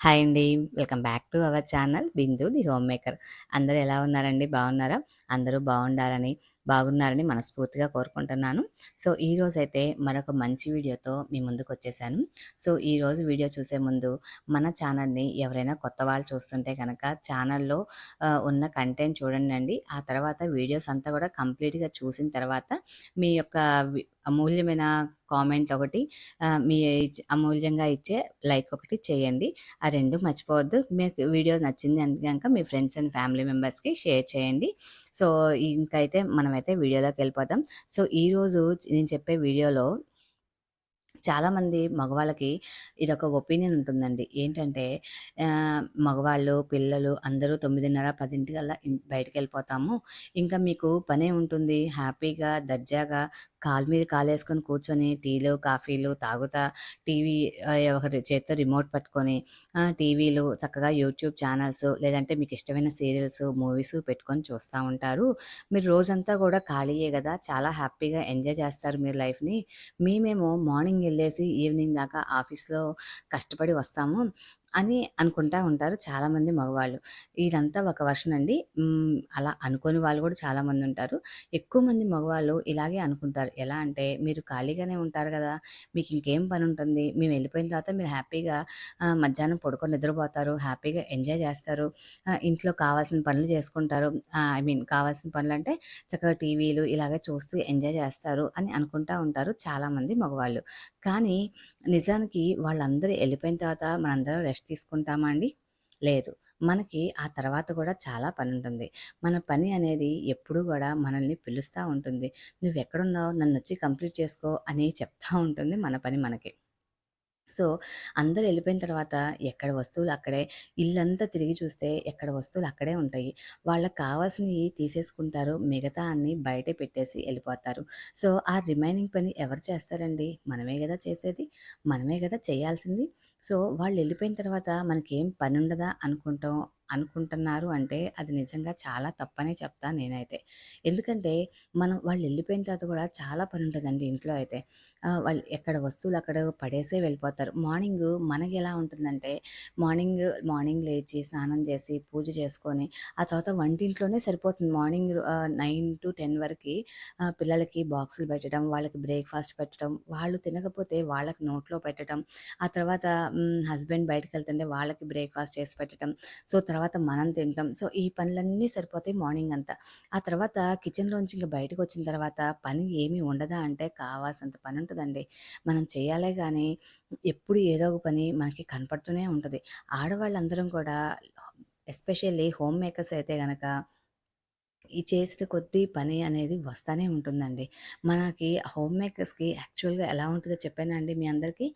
Hi అండి. Welcome back to our channel 'Bindu the homemaker'. అందరూ ఎలా ఉన్నారండి? బాగున్నారా? అందరూ బాగుండాలని, బాగున్నారని మనస్ఫూర్తిగా కోరుకుంటున్నాను. సో, ఈరోజైతే మరొక మంచి వీడియోతో మీ ముందుకొచ్చేసాను. సో, ఈరోజు వీడియో చూసే ముందు మన ఛానల్‌ని ఎవరైనా కొత్త వాళ్ళు చూస్తుంటే కనుక ఛానల్‌లో ఉన్న కంటెంట్ చూడండండి. ఆ తర్వాత వీడియోస్ అంతా కూడా కంప్లీట్‌గా చూసిన తర్వాత మీ యొక్క అమూల్యమైన కామెంట్ ఒకటి మీ అమూల్యంగా ఇచ్చే లైక్ ఒకటి చేయండి. ఆ రెండు మర్చిపోవద్దు. మీకు వీడియో నచ్చింది అని కనుక మీ ఫ్రెండ్స్ అండ్ ఫ్యామిలీ మెంబర్స్‌కి షేర్ చేయండి. సో, ఇంకైతే మనమైతే వీడియోలోకి వెళ్ళిపోతాం సో, ఈరోజు నేను చెప్పే వీడియోలో చాలామంది మగవాళ్ళకి ఇదొక ఒపీనియన్ ఉంటుందండి. ఏంటంటే మగవాళ్ళు, పిల్లలు అందరూ తొమ్మిదిన్నర పదింటికల్లా బయటకు వెళ్ళిపోతాము ఇంకా మీకు పనే ఉంటుంది. హ్యాపీగా, దర్జాగా కాలు మీద కాలేసుకొని కూర్చొని టీలు, కాఫీలు తాగుతా టీవీ ఒకరి చేత్తో రిమోట్ పట్టుకొని టీవీలు చక్కగా యూట్యూబ్ ఛానల్స్ లేదంటే మీకు ఇష్టమైన సీరియల్స్, మూవీస్ పెట్టుకొని చూస్తూ ఉంటారు. మీరు రోజంతా కూడా ఖాళీయే కదా చాలా హ్యాపీగా ఎంజాయ్ చేస్తారు మీరు లైఫ్‌ని. మేమేమో మార్నింగ్ వెళ్ళేసి ఈవినింగ్ దాకా ఆఫీస్‌లో కష్టపడి వస్తాము అని అనుకుంటా ఉంటారు చాలామంది మగవాళ్ళు. ఇదంతా ఒక వర్షన్ అండి. అలా అనుకోని వాళ్ళు కూడా చాలామంది ఉంటారు ఎక్కువ మంది మగవాళ్ళు ఇలాగే అనుకుంటారు. ఎలా అంటే మీరు ఖాళీగానే ఉంటారు కదా మీకు ఇంకేం పని ఉంటుంది మేము వెళ్ళిపోయిన తర్వాత మీరు హ్యాపీగా మధ్యాహ్నం పడుకొని నిద్రపోతారు. హ్యాపీగా ఎంజాయ్ చేస్తారు. ఇంట్లో కావాల్సిన పనులు చేసుకుంటారు. ఐ మీన్ కావాల్సిన పనులు అంటే చక్కగా టీవీలు ఇలాగే చూస్తూ ఎంజాయ్ చేస్తారు అని అనుకుంటా ఉంటారు చాలామంది మగవాళ్ళు. కానీ నిజానికి వాళ్ళందరూ వెళ్ళిపోయిన తర్వాత మనందరం రెస్ట్ తీసుకుంటామా అండి? లేదు. మనకి ఆ తర్వాత కూడా చాలా పని ఉంటుంది మన పని అనేది ఎప్పుడూ కూడా మనల్ని పిలుస్తూ ఉంటుంది. నువ్వు ఎక్కడున్నావు నన్ను వచ్చి కంప్లీట్ చేసుకో" అని చెప్తా ఉంటుంది మన పని మనకి. సో, అందరు వెళ్ళిపోయిన తర్వాత ఎక్కడ వస్తువులు అక్కడే. ఇల్లంతా తిరిగి చూస్తే ఎక్కడ వస్తువులు అక్కడే ఉంటాయి. వాళ్ళకి కావాల్సినవి తీసేసుకుంటారు. మిగతా అన్ని బయటే పెట్టేసి వెళ్ళిపోతారు సో, ఆ రిమైనింగ్ పని ఎవరు చేస్తారండి? మనమే కదా చేసేది. మనమే కదా చేయాల్సింది. సో, వాళ్ళు వెళ్ళిపోయిన తర్వాత మనకేం ఉండదా అనుకుంటాం అనుకుంటున్నారు అంటే అది నిజంగా చాలా తప్పనే చెప్తా నేనైతే. ఎందుకంటే మనం వాళ్ళు వెళ్ళిపోయిన తర్వాత కూడా చాలా పని ఉంటుందండి ఇంట్లో అయితే. వాళ్ళు ఎక్కడ వస్తువులు అక్కడ పడేసే వెళ్ళిపోతారు. మార్నింగ్ మనకి ఎలా ఉంటుందంటే మార్నింగ్ మార్నింగ్ లేచి స్నానం చేసి పూజ చేసుకొని ఆ తర్వాత వంటింట్లోనే సరిపోతుంది. మార్నింగ్ నైన్ టు టెన్ వరకి పిల్లలకి బాక్సులు పెట్టడం, వాళ్ళకి బ్రేక్‌ఫాస్ట్ పెట్టడం, వాళ్ళు తినకపోతే వాళ్ళకి నోట్లో పెట్టడం, ఆ తర్వాత హస్బెండ్ హస్బెండ్ వెళ్తుంటే వాళ్ళకి బ్రేక్‌ఫాస్ట్ చేసి పెట్టడం. సో, తర్వాత మనం తింటాం. సో, ఈ పనులన్నీ సరిపోతాయి మార్నింగ్ అంతా. ఆ తర్వాత కిచెన్‌లోంచి ఇంక బయటకొచ్చిన తర్వాత పని ఏమీ ఉండదా అంటే కావాల్సినంత పని ఉంటుందండి మనం చేయాలే కానీ ఎప్పుడు ఏదో ఒక పని మనకి కనపడుతూనే ఉంటుంది ఆడవాళ్ళందరం కూడా ఎస్పెషల్లీ హోమ్ మేకర్స్ అయితే కనుక ఈ చేసిన కొద్దీ పని అనేది వస్తూనే ఉంటుందండి. మనకి హోమ్ మేకర్స్‌కి యాక్చువల్‌గా ఎలా ఉంటుందో చెప్పానండి మీ అందరికీ?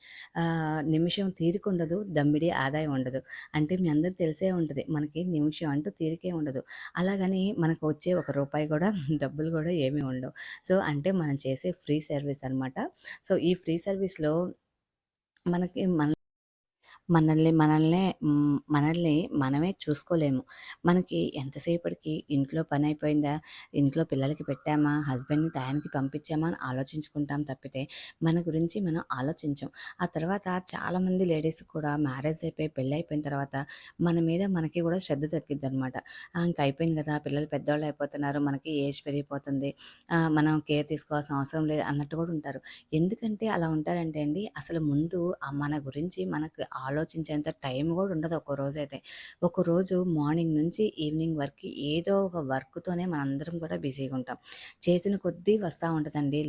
నిమిషం తీరిక ఉండదు దమ్మిడి ఆదాయం ఉండదు. అంటే మీ అందరికి తెలిసే ఉంటుంది మనకి నిమిషం అంటూ తీరికే ఉండదు. అలాగని మనకు వచ్చే ఒక రూపాయి కూడా డబ్బులు కూడా ఏమీ ఉండవు. సో, అంటే మనం చేసే ఫ్రీ సర్వీస్ అనమాట. సో, ఈ ఫ్రీ సర్వీస్‌లో మనకి మన మనల్ని మనల్నే మనల్ని మనమే చూసుకోలేము. మనకి ఎంతసేపటికి ఇంట్లో పని అయిపోయిందా ఇంట్లో పిల్లలకి పెట్టామా? హస్బెండ్‌ని టయానికి పంపించామా? అని ఆలోచించుకుంటాం తప్పితే మన గురించి మనం ఆలోచించాం ఆ తర్వాత చాలామంది లేడీస్ కూడా మ్యారేజ్ అయిపోయి పెళ్ళి అయిపోయిన తర్వాత మన మీద మనకి కూడా శ్రద్ధ తగ్గిద్ది అనమాట ఇంకా అయిపోయింది కదా పిల్లలు పెద్దవాళ్ళు అయిపోతున్నారు. మనకి ఏజ్ పెరిగిపోతుంది. మనం కేర్ తీసుకోవాల్సిన అవసరం లేదు అన్నట్టు కూడా ఉంటారు. ఎందుకంటే అలా ఉంటారంటే అండి అసలు ముందు మన గురించి మనకు ఆలోచించేంత టైం కూడా ఉండదు ఒక్కో రోజైతే. ఒకరోజు మార్నింగ్ నుంచి ఈవినింగ్ వరకు ఏదో ఒక వర్క్‌తోనే మనందరం కూడా బిజీగా ఉంటాం. చేసిన కొద్దీ వస్తా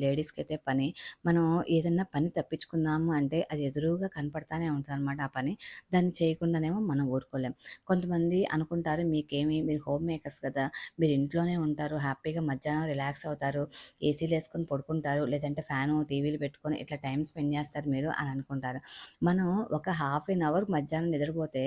లేడీస్కి అయితే పని. మనం ఏదన్నా పని తప్పించుకుందాము అంటే అది ఎదురుగా కనపడతానే ఉంటదనమాట ఆ పని. దాన్ని చేయకుండానేమో మనం ఊరుకోలేం. కొంతమంది అనుకుంటారు మీకేమి మీరు హోమ్ మేకర్స్ కదా! మీరు ఇంట్లోనే ఉంటారు. హ్యాపీగా మధ్యాహ్నం రిలాక్స్ అవుతారు. ఏసీలు వేసుకొని పడుకుంటారు. లేదంటే ఫ్యాను, టీవీలు పెట్టుకొని ఇట్లా టైం స్పెండ్ చేస్తారు మీరు అని అనుకుంటారు. మనం ఒక హాఫ్ అన్ అవర్ మధ్యాహ్నం నిద్రపోతే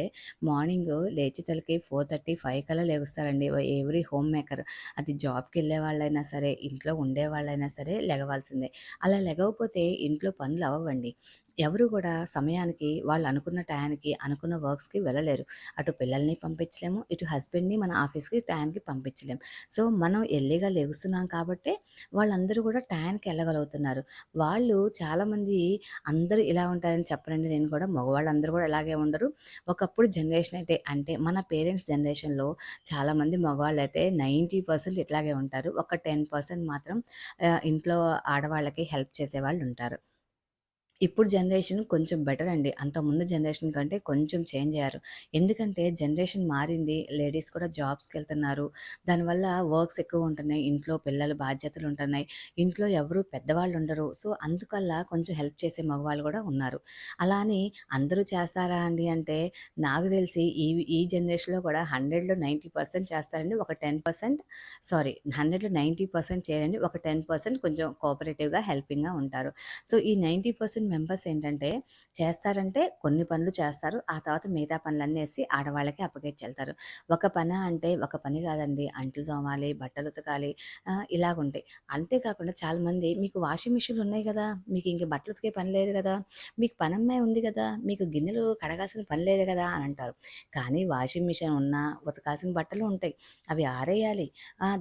మార్నింగ్ లేచితలకి ఫోర్ థర్టీ ఫైవ్ కల్లా లేగుస్తారండి ఎవ్రీ హోమ్ మేకర్. అది జాబ్కి వెళ్ళే వాళ్ళైనా సరే, ఇంట్లో ఉండే వాళ్ళైనా సరే లెగవాల్సిందే. అలా లెగవపోతే ఇంట్లో పనులు అవ్వవండి. ఎవరు కూడా సమయానికి వాళ్ళు అనుకున్న టయానికి, అనుకున్న వర్క్స్‌కి వెళ్ళలేరు. అటు పిల్లల్ని పంపించలేము, ఇటు హస్బెండ్‌ని మన ఆఫీస్‌కి టయానికి పంపించలేము. సో, మనం ఎల్లిగా లెగుస్తున్నాం కాబట్టి వాళ్ళందరూ కూడా టయానికి వెళ్ళగలుగుతున్నారు వాళ్ళు చాలామంది అందరూ ఇలా ఉంటారని చెప్పనండి నేను కూడా. మగవాళ్ళందరూ కూడా అలాగే ఉండరు. ఒకప్పుడు జనరేషన్ అయితే అంటే మన పేరెంట్స్ జనరేషన్‌లో చాలామంది మగవాళ్ళైతే 90% ఇట్లాగే ఉంటారు. ఒక 10% మాత్రం ఇంట్లో ఆడవాళ్ళకి హెల్ప్ చేసేవాళ్ళుంటారు. ఇప్పుడు జనరేషన్ కొంచెం బెటర్ అండి. అంతకుముందు జనరేషన్ కంటే కొంచెం చేంజ్ అయ్యారు. ఎందుకంటే జనరేషన్ మారింది. లేడీస్ కూడా జాబ్స్కి వెళ్తున్నారు దానివల్ల వర్క్స్ ఎక్కువ ఉంటున్నాయి. ఇంట్లో పిల్లల బాధ్యతలు ఉంటున్నాయి. ఇంట్లో ఎవరు పెద్దవాళ్ళు ఉండరు. సో, అందుకల్లా కొంచెం హెల్ప్ చేసే మగవాళ్ళు కూడా ఉన్నారు. అలా అని అందరూ చేస్తారా అండి అంటే నాకు తెలిసి ఈ ఈ జనరేషన్‌లో కూడా 100లో 90% చేస్తారండి. ఒక 10% సారీ 100లో 90% చేయరండి. ఒక 10% కొంచెం కోఆపరేటివ్‌గా, హెల్పింగ్‌గా ఉంటారు. సో, ఈ 90% మెంబర్స్ ఏంటంటే చేస్తారంటే కొన్ని పనులు చేస్తారు. ఆ తర్వాత మిగతా పనులన్నీ వేసి ఆడవాళ్ళకి అప్పగించెళ్తారు ఒక పని అంటే ఒక పని కాదండి. అంట్లు తోమాలి, బట్టలు ఉతకాలి ఇలాగుంటాయి. అంతేకాకుండా చాలామంది మీకు వాషింగ్ మిషన్‌లు ఉన్నాయి కదా మీకు ఇంక బట్టలు ఉతికే పని లేదు కదా మీకు పనమ్మాయి ఉంది కదా మీకు గిన్నెలు కడగాల్సిన పని లేదు కదా అని అంటారు. కానీ వాషింగ్ మిషన్ ఉన్నా ఉతకాల్సిన బట్టలు ఉంటాయి. అవి ఆరేయాలి.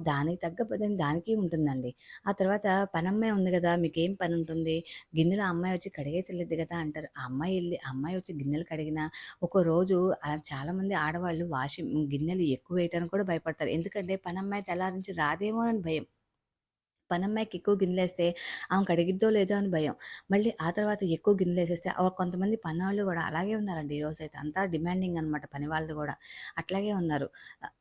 దానికి తగ్గ దానికి ఉంటుందండి. ఆ తర్వాత పనమ్మాయి ఉంది కదా మీకేం పనుంటుంది? గిన్నెలు అమ్మాయి వచ్చి కడిగేసి ఎళ్ళిద్ది కదా అంటారు. ఆ అమ్మాయి వెళ్ళి అమ్మాయి వచ్చి గిన్నెలు కడిగినా, ఒకరోజు రోజు చాలామంది ఆడవాళ్ళు వాషింగ్ గిన్నెలు ఎక్కువ వేయటానికి కూడా భయపడతారు. ఎందుకంటే పనమ్మాయి తెల్లారి నుంచి రాదేమోనని భయం. పనమ్మాయికి ఎక్కువ గిన్నెలేస్తే ఆమె కడిగిద్దో లేదో అని భయం. మళ్ళీ ఆ తర్వాత ఎక్కువ గిన్నెలేసేస్తే కొంతమంది కొంతమంది వాళ్ళు కూడా అలాగే ఉన్నారండి ఈ అయితే అంతా డిమాండింగ్ అనమాట పని వాళ్ళది కూడా అట్లాగే ఉన్నారు.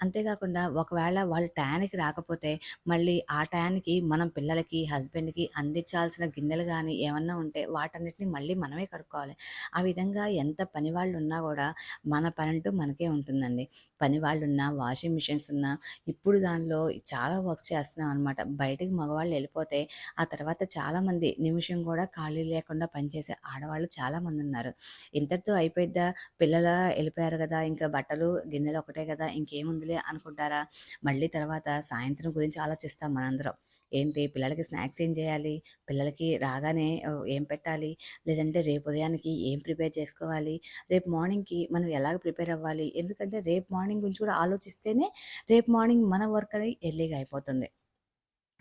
అంతేకాకుండా ఒకవేళ వాళ్ళు టయానికి రాకపోతే మళ్ళీ ఆ టయానికి మనం పిల్లలకి, హస్బెండ్‌కి అందించాల్సిన గిన్నెలు కానీ ఏమన్నా ఉంటే వాటన్నిటిని మళ్ళీ మనమే కడుక్కోవాలి. ఆ విధంగా ఎంత పని వాళ్ళు ఉన్నా కూడా మన పని అంటూ మనకే ఉంటుందండి. పని వాళ్ళు ఉన్నా వాషింగ్ మిషన్స్ ఉన్నా ఇప్పుడు దానిలో చాలా వర్క్స్ చేస్తున్నాం అనమాట. బయటకి మగవాళ్ళు వెళ్ళిపోతే ఆ తర్వాత చాలామంది నిమిషం కూడా ఖాళీ లేకుండా పనిచేసే ఆడవాళ్ళు చాలామంది ఉన్నారు ఇంతటితో అయిపోయిద్దా? పిల్లల వెళ్ళిపోయారు కదా ఇంకా బట్టలు, గిన్నెలు ఒకటే కదా ఇంకేముందిలే అనుకుంటారా? మళ్ళీ తర్వాత సాయంత్రం గురించి ఆలోచిస్తాం మనందరం. ఏంటి పిల్లలకి స్నాక్స్ ఏం చేయాలి పిల్లలకి రాగానే ఏం పెట్టాలి? లేదంటే రేపు ఉదయానికి ఏం ప్రిపేర్ చేసుకోవాలి? రేపు మార్నింగ్‌కి మనం ఎలాగ ప్రిపేర్ అవ్వాలి? ఎందుకంటే రేపు మార్నింగ్ గురించి కూడా ఆలోచిస్తేనే రేపు మార్నింగ్ మన వర్క్ అనేది ఎర్లీగా అయిపోతుంది.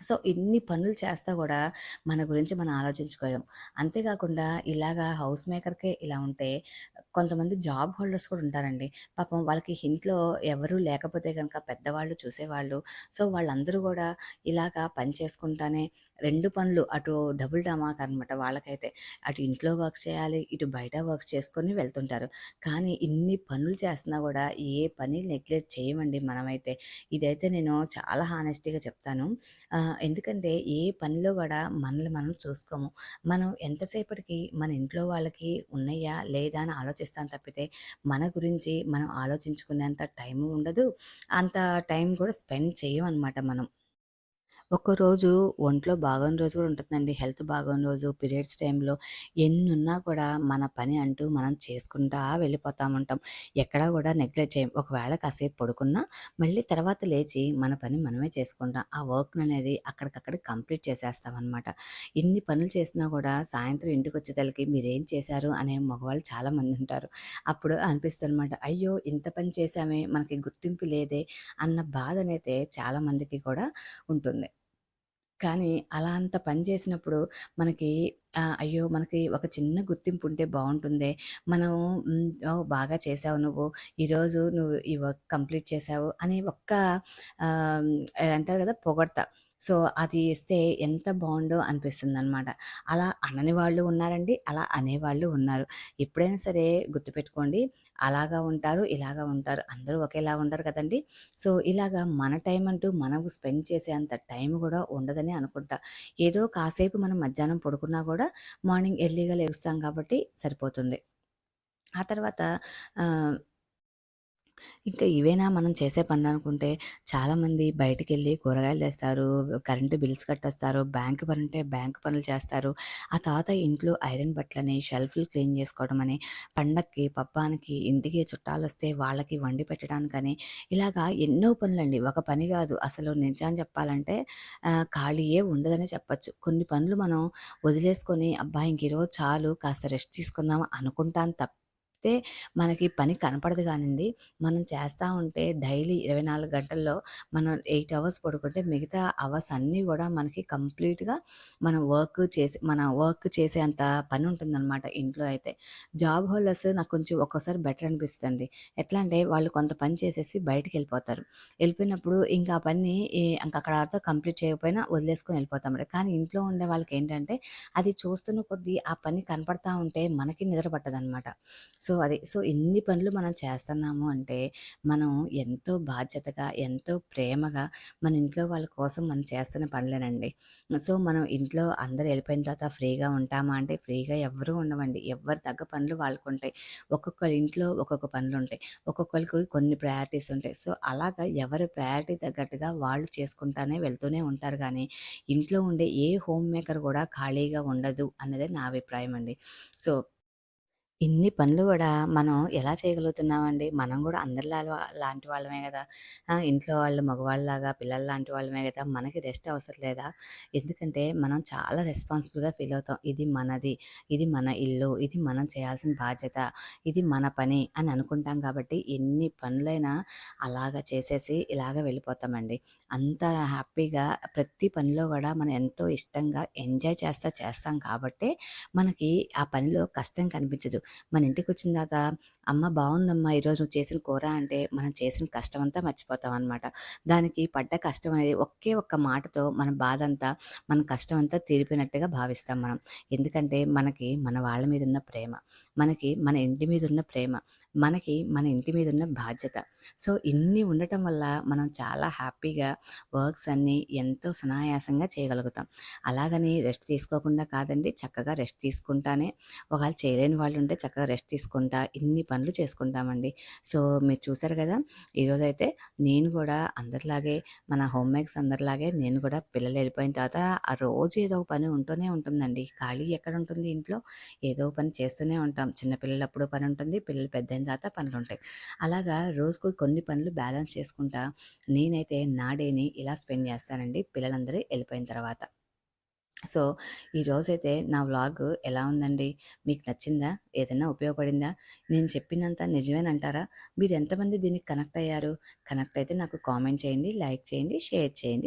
సో, ఇన్ని పనులు చేస్తా కూడా మన గురించి మనం ఆలోచించుకోలేం. అంతేకాకుండా ఇలాగా హౌస్ మేకర్‌కే ఇలా ఉంటే, కొంతమంది జాబ్ హోల్డర్స్ కూడా ఉంటారండి. పాపం వాళ్ళకి ఇంట్లో ఎవరు లేకపోతే గనక పెద్దవాళ్ళు చూసేవాళ్ళు. సో, వాళ్ళందరూ కూడా ఇలాగా పని చేసుకుంటానే 2 పనులు అటు డబుల్ ధమాకా అనమాట వాళ్ళకైతే. అటు ఇంట్లో వర్క్స్ చేయాలి, ఇటు బయట వర్క్స్ చేసుకొని వెళ్తుంటారు. కానీ ఇన్ని పనులు చేస్తున్నా కూడా ఏ పని నెగ్లెక్ట్ చేయమండి మనమైతే. ఇదైతే నేను చాలా హానెస్టీగా చెప్తాను. ఆహ్, ఎందుకంటే ఏ పనిలో కూడా మనల్ని మనం చూసుకోము. మనం ఎంతసేపటికి మన ఇంట్లో వాళ్ళకి ఉన్నాయా లేదా? అని ఆలోచిస్తాం తప్పితే, మన గురించి మనం ఆలోచించుకునేంత టైం ఉండదు. అంత టైం కూడా స్పెండ్ చెయ్యమనమాట మనం. ఒక్కరోజు ఒంట్లో బాగోని రోజు కూడా ఉంటుందండి. హెల్త్ బాగోని రోజు, పీరియడ్స్ టైంలో ఎన్నున్నా కూడా మన పని అంటూ మనం చేసుకుంటా వెళ్ళిపోతా ఉంటాం. ఎక్కడా కూడా నెగ్లెక్ట్ చేయం. ఒకవేళ కాసేపు పడుకున్నా మళ్ళీ తర్వాత లేచి మన పని మనమే చేసుకుంటాం. ఆ వర్క్‌ననేది అక్కడికక్కడ కంప్లీట్ చేసేస్తాం అనమాట ఇన్ని పనులు చేసినా కూడా సాయంత్రం ఇంటికొచ్చేతలకి మీరేం చేశారు అనే మగవాళ్ళు చాలామంది ఉంటారు అప్పుడు అనిపిస్తుంది అనమాట అయ్యో! ఇంత పని చేశామే మనకి గుర్తింపు లేదే అన్న బాధనైతే చాలామందికి కూడా ఉంటుంది. కానీ అలా అంత పని చేసినప్పుడు మనకి అయ్యో! మనకి ఒక చిన్న గుర్తింపు ఉంటే బాగుంటుంది మనం బాగా చేసావు నువ్వు. ఈరోజు నువ్వు ఈ వర్క్ కంప్లీట్ చేసావు అని ఒక్క అంటారు కదా! పొగడతా సో, అది ఇస్తే ఎంత బాగుండో అనిపిస్తుంది అనమాట అలా అనని వాళ్ళు ఉన్నారండి. అలా అనేవాళ్ళు ఉన్నారు. ఎప్పుడైనా సరే గుర్తుపెట్టుకోండి. అలాగా ఉంటారు, ఇలాగా ఉంటారు. అందరూ ఒకేలా ఉండరు కదండీ! సో, ఇలాగా మన టైం అంటూ మనం స్పెండ్ చేసేంత టైం కూడా ఉండదని అనుకుంటా. ఏదో కాసేపు మనం మధ్యాహ్నం పడుకున్నా కూడా మార్నింగ్ ఎర్లీగా లేస్తాం కాబట్టి సరిపోతుంది. ఆ తర్వాత ఇంకా ఇవేనా మనం చేసే పనులు అనుకుంటే చాలామంది బయటికెళ్ళి కూరగాయలు తెస్తారు, కరెంటు బిల్స్ కట్టొస్తారు, బ్యాంక్ పని ఉంటే బ్యాంక్ పనులు చేస్తారు. ఆ తర్వాత ఇంట్లో ఐరన్ బట్టలని, షెల్ఫ్‌లు క్లీన్ చేసుకోవడమని, పండక్కి, పబ్బానికి, ఇంటికి చుట్టాలు వస్తే వాళ్ళకి వండి పెట్టడానికని, ఇలాగా ఎన్నో పనులండి. ఒక పని కాదు అసలు నిజాన్ని చెప్పాలంటే ఖాళీయే ఉండదనే చెప్పచ్చు కొన్ని పనులు మనం వదిలేసుకొని, అబ్బాయి ఇంక ఈరోజు చాలు కాస్త రెస్ట్ తీసుకుందాం తప్ప చేస్తే మనకి పని కనపడదు గానండి. మనం చేస్తూ ఉంటే డైలీ 24 గంటల్లో మనం ఎయిట్ అవర్స్ పడుకుంటే మిగతా అవర్స్ అన్నీ కూడా మనకి కంప్లీట్‌గా మనం వర్క్ చేసి మన వర్క్ చేసేంత పని ఉంటుందన్నమాట ఇంట్లో అయితే. జాబ్ హోల్డర్స్ నాకు కొంచెం ఒక్కోసారి బెటర్ అనిపిస్తుంది ఎట్లా అంటే వాళ్ళు కొంత పని చేసేసి బయటికెళ్ళిపోతారు. వెళ్ళిపోయినప్పుడు ఇంకా ఆ పని ఇంకా అక్కడతో కంప్లీట్ చేయకపోయినా వదిలేసుకొని వెళ్ళిపోతాం కానీ ఇంట్లో ఉండే వాళ్ళకి ఏంటంటే అది చూస్తున్న కొద్దీ ఆ పని కనపడతా ఉంటే మనకి నిద్ర పట్టదనమాట. సో, అది. సో, ఇన్ని పనులు మనం చేస్తున్నాము అంటే, మనం ఎంతో బాధ్యతగా, ఎంతో ప్రేమగా మన ఇంట్లో వాళ్ళ కోసం మనం చేస్తున్న పనులేనండి. సో, మనం ఇంట్లో అందరు వెళ్ళిపోయిన తర్వాత ఫ్రీగా ఉంటామా అంటే, ఫ్రీగా ఎవ్వరూ ఉండవండి ఎవ్వరి తగ్గ పనులు వాళ్ళకు ఉంటాయి ఒక్కొక్కరి ఇంట్లో ఒక్కొక్క పనులు ఉంటాయి ఒక్కొక్కరికి కొన్ని ప్రయారిటీస్ ఉంటాయి. సో, అలాగా ఎవరి ప్రయారిటీ తగ్గట్టుగా వాళ్ళు చేసుకుంటానే వెళ్తూనే ఉంటారు కానీ ఇంట్లో ఉండే ఏ హోమ్ మేకర్ కూడా ఖాళీగా ఉండదు అన్నదే నా అభిప్రాయం అండి. సో ఇన్ని పనులు కూడా మనం ఎలా చేయగలుగుతున్నామండి? మనం కూడా అందరిలా లాంటి వాళ్ళమే కదా ఇంట్లో వాళ్ళు మగవాళ్ళలాగా పిల్లల్లాంటి వాళ్ళమే కదా మనకి రెస్ట్ అవసరం లేదా? ఎందుకంటే మనం చాలా రెస్పాన్సిబుల్‌గా ఫీల్ అవుతాం. ఇది మనది, ఇది మన ఇల్లు, ఇది మనం చేయాల్సిన బాధ్యత, ఇది మన పని అని అనుకుంటాం కాబట్టి ఎన్ని పనులైనా అలాగా చేసేసి ఇలాగ వెళ్ళిపోతామండి. అంత హ్యాపీగా ప్రతి పనిలో కూడా మనం ఎంతో ఇష్టంగా ఎంజాయ్ చేస్తా చేస్తాం కాబట్టి మనకి ఆ పనిలో కష్టం కనిపించదు. మన ఇంటికి వచ్చిన తర్వాత అమ్మ బాగుందమ్మా ఈరోజు నువ్వు చేసిన కూర అంటే మనం చేసిన కష్టమంతా మర్చిపోతామనమాట. దానికి పడ్డ కష్టం అనేది ఒకే ఒక్క మాటతో మన బాధ అంతా మన కష్టం అంతా తీరిపోయినట్టుగా భావిస్తాం మనం. ఎందుకంటే మనకి మన వాళ్ళ మీదున్న ప్రేమ, మనకి మన ఇంటి మీదున్న ప్రేమ, మనకి మన ఇంటి మీద ఉన్న బాధ్యత. సో, ఇన్ని ఉండటం వల్ల మనం చాలా హ్యాపీగా వర్క్స్ అన్నీ ఎంతో సునాయాసంగా చేయగలుగుతాం. అలాగని రెస్ట్ తీసుకోకుండా కాదండి. చక్కగా రెస్ట్ తీసుకుంటానే ఒకవేళ చేయలేని వాళ్ళు ఉంటే చక్కగా రెస్ట్ తీసుకుంటా ఇన్ని పనులు చేసుకుంటామండి. సో, మీరు చూసారు కదా ఈరోజైతే నేను కూడా అందరిలాగే మన హోమ్ మేక్స్ అందరిలాగే నేను కూడా పిల్లలు వెళ్ళిపోయిన తర్వాత ఆ రోజు ఏదో పని ఉంటూనే ఉంటుందండి. ఖాళీ ఎక్కడ ఉంటుంది ఇంట్లో? ఏదో పని చేస్తూనే ఉంటాం. చిన్న పిల్లలప్పుడు పనుంటుంది. పిల్లలు పెద్ద పెద్దయిన తర్వాత పనులుంటాయి. అలాగా రోజుకు కొన్ని పనులు బ్యాలెన్స్ చేసుకుంటా నేనైతే నా డేని ఇలా స్పెండ్ చేస్తానండి పిల్లలందరూ వెళ్ళిపోయిన తర్వాత. సో, ఈరోజైతే నా వ్లాగ్ ఎలా ఉందండి? మీకు నచ్చిందా? ఏదైనా ఉపయోగపడిందా? నేను చెప్పినంత నిజమేనంటారా? మీరు ఎంతమంది దీనికి కనెక్ట్ అయ్యారు? కనెక్ట్ అయితే నాకు కామెంట్ చేయండి, లైక్ చేయండి, షేర్ చేయండి.